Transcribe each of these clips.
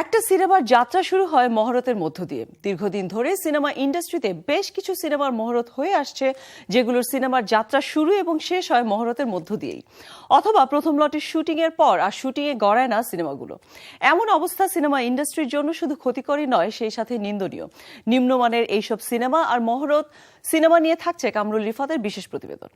একটা সিনেমার যাত্রা শুরু হয় মহরতের মধ্য দিয়ে। দীর্ঘদিন ধরে সিনেমা ইন্ডাস্ট্রিতে বেশ কিছু সিনেমার মহরত হয়ে আসছে, যেগুলোর সিনেমার যাত্রা শুরু এবং শেষ হয় মহরতের মধ্য দিয়েই। অথবা প্রথম লটের শুটিং এর পর আর শুটিং এ গড়ায় না সিনেমাগুলো। এমন অবস্থা সিনেমা ইন্ডাস্ট্রির জন্য শুধু ক্ষতিকরই নয়, সেই সাথে নিন্দনীয়। নিম্নমানের এইসব সিনেমা আর মহরত সিনেমা নিয়ে থাকছে কামরুল রিফাতের বিশেষ প্রতিবেদন।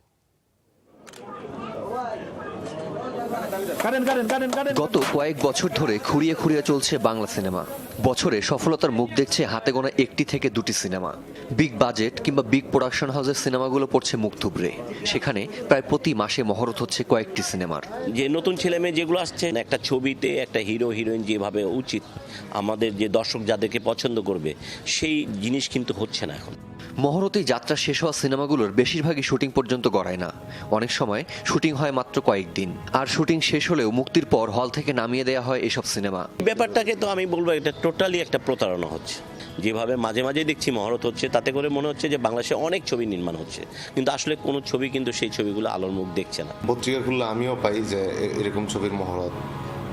গত কয়েক বছর ধরে খুঁড়িয়ে খুঁড়িয়ে চলছে বাংলা সিনেমা। বছরে সফলতার মুখ দেখছে হাতে গোনা একটি থেকে দুটি সিনেমা। বিগ বাজেট কিংবা বিগ প্রোডাকশন হাউসের সিনেমাগুলো পড়ছে মুখ থুবড়ে। সেখানে প্রায় প্রতি মাসে মহরত হচ্ছে কয়েকটি সিনেমার। যে নতুন ছেলে মেয়ে যেগুলো আসছে একটা ছবিতে একটা হিরো হিরোইন যেভাবে উচিত আমাদের যে দর্শক যাদেরকে পছন্দ করবে সেই জিনিস কিন্তু হচ্ছে না এখন। মহরতেই যাত্রা শেষ হওয়া সিনেমাগুলোর বেশিরভাগই শুটিং পর্যন্ত গড়ায় না। অনেক সময় শুটিং হয় মাত্র কয়েকদিন। আর শুটিং শেষ হলেও মুক্তির পর হল থেকে নামিয়ে দেওয়া হয় এসব সিনেমা। ব্যাপারটাকে তো আমি বলব এটা টোটালি একটা প্রতারণা হচ্ছে। যেভাবে মাঝে মাঝে দেখছি মহরত হচ্ছে, তাতে করে মনে হচ্ছে যে বাংলাদেশে অনেক ছবি নির্মাণ হচ্ছে। কিন্তু আসলে কোনো ছবি কিন্তু সেই ছবিগুলো আলোর মুখ দেখছে না। পত্রিকাগুলো আমিও পাই যে এরকম ছবির মহরত।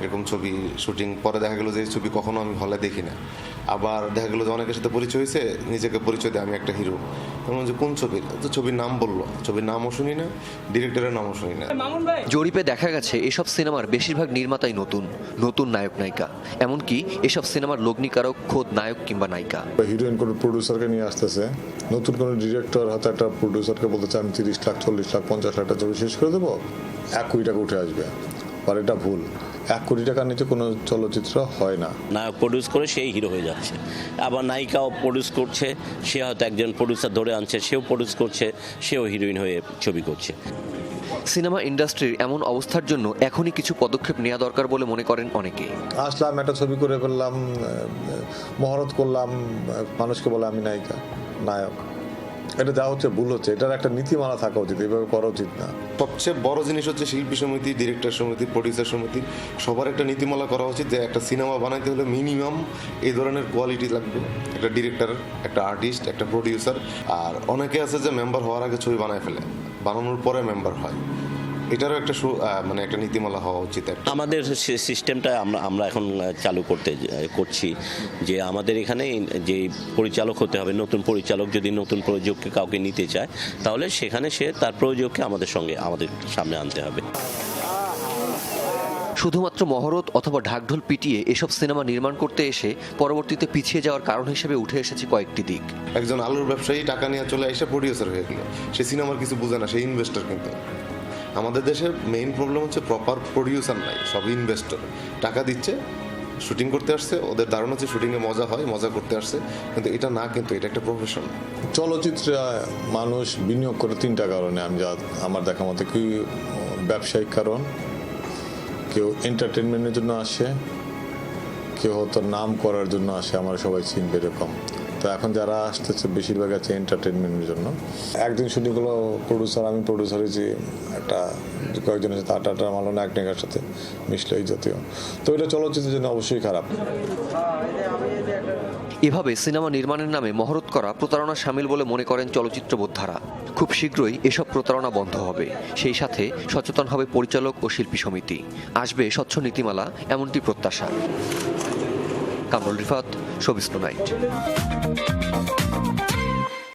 এরকম ছবি শুটিং পরে দেখা গেলো যে এই ছবি কখনো আমি হলে দেখি না। আবার দেখা গেলো যে অনেকের সাথে পরিচয় হয়েছে নিজেকে পরিচয় দেয় আমি একটা হিরো। তখন যে কোন ছবির তো ছবির নাম বলল। ছবির নামও শুনি না ডিরেক্টরের নামও শুনি না। জরিপে দেখা গেছে এসব সিনেমার বেশিরভাগ নির্মাতাই নতুন নতুন নায়ক নায়িকা। এমনকি এসব সিনেমার লগ্নিকারক খোদ নায়ক কিংবা নায়িকা। হিরোইন কোনো প্রডিউসারকে নিয়ে আসতেছে নতুন কোনো ডিরেক্টর হয়তো একটা প্রডিউসারকে বলতেছে আমি তিরিশ লাখ চল্লিশ লাখ পঞ্চাশ লাখ টাকা ছবি শেষ করে দেবো এক কোটি টাকা উঠে আসবে। আর এটা ভুল। এক কোটি টাকার নিচে কোনো চলচ্চিত্র হয় না। নায়ক প্রডিউস করে সেই হিরো হয়ে যাচ্ছে। আবার নায়িকাও প্রডিউস করছে সে হয়তো একজন প্রডিউসার ধরে আনছে সেও প্রডিউস করছে সেও হিরোইন হয়ে ছবি করছে। সিনেমা ইন্ডাস্ট্রির এমন অবস্থার জন্য এখনই কিছু পদক্ষেপ নেওয়া দরকার বলে মনে করেন অনেকে আসলাম একটা ছবি করে ফেললাম মহরত করলাম মানুষকে বলে আমি নায়িকা নায়ক। এটা দেওয়া হচ্ছে ভুল হচ্ছে। এটার একটা নীতিমালা থাকা উচিত, এভাবে করা উচিত না। সবচেয়ে বড় জিনিস হচ্ছে শিল্পী সমিতি, ডিরেক্টর সমিতি, প্রডিউসার সমিতি, সবার একটা নীতিমালা করা উচিত যে একটা সিনেমা বানাইতে হলে মিনিমাম এই ধরনের কোয়ালিটি লাগবে। একটা ডিরেক্টর, একটা আর্টিস্ট, একটা প্রডিউসার, আর অনেকে আছে যে মেম্বার হওয়ার আগে ছবি বানায় ফেলে, বানানোর পরে মেম্বার হয়। এটারও একটা মানে একটা নীতিমালা হওয়া উচিত আমাদের সে সিস্টেমটা আমরা আমরা এখন চালু করতে করছি যে আমাদের এখানে যে পরিচালক হতে হবে নতুন পরিচালক যদি নতুন প্রযোজককে কাউকে নিতে চায় তাহলে সেখানে সে তার প্রযোজককে আমাদের সঙ্গে আমাদের সামনে আনতে হবে। শুধুমাত্র মহরত অথবা ঢাকঢোল পিটিয়ে এসব সিনেমা নির্মাণ করতে এসে পরবর্তীতে পিছিয়ে যাওয়ার কারণ হিসেবে উঠে এসেছে কয়েকটি দিক। একজন আলুর ব্যবসায়ী টাকা নিয়ে চলে এসে প্রডিউসার হয়ে গেল। সে সিনেমার কিছু বোঝে না সে ইনভেস্টর কিন্তু। আমাদের দেশের মেইন প্রবলেম হচ্ছে প্রপার প্রডিউসার নাই, সব ইনভেস্টর টাকা দিচ্ছে শুটিং করতে আসছে, ওদের ধারণা হচ্ছে শুটিংয়ে মজা হয়, মজা করতে আসছে, কিন্তু এটা না, কিন্তু এটা একটা প্রফেশন চলচ্চিত্রে মানুষ বিনিয়োগ করে তিনটা কারণে, আমি যা, আমার দেখা মতো কি ব্যবসায়িক কারণ। কেউ এন্টারটেনমেন্টের জন্য আসে, কেউ হয়তো নাম করার জন্য আসে, আমার সবাই চিনবে এরকম। তো এখন যারা আসতেছে বেশিরভাগ আছে এন্টারটেনমেন্টের জন্য। একদিন শুটিং হলো প্রডিউসার আমি প্রডিউসার হয়েছি, একটা সাথে আট আটটা মালন এক নেগার সাথে মিশলে এই জাতীয়। তো এটা চলচ্চিত্রের জন্য অবশ্যই খারাপ। এভাবে সিনেমা নির্মাণের নামে মহরত করা প্রতারণা সামিল বলে মনে করেন চলচ্চিত্র বোদ্ধারা খুব শীঘ্রই এসব প্রতারণা বন্ধ হবে। সেই সাথে সচেতন হবে পরিচালক ও শিল্পী সমিতি। আসবে স্বচ্ছ নীতিমালা, এমনটি প্রত্যাশা। Kamrul Rifat showbiz night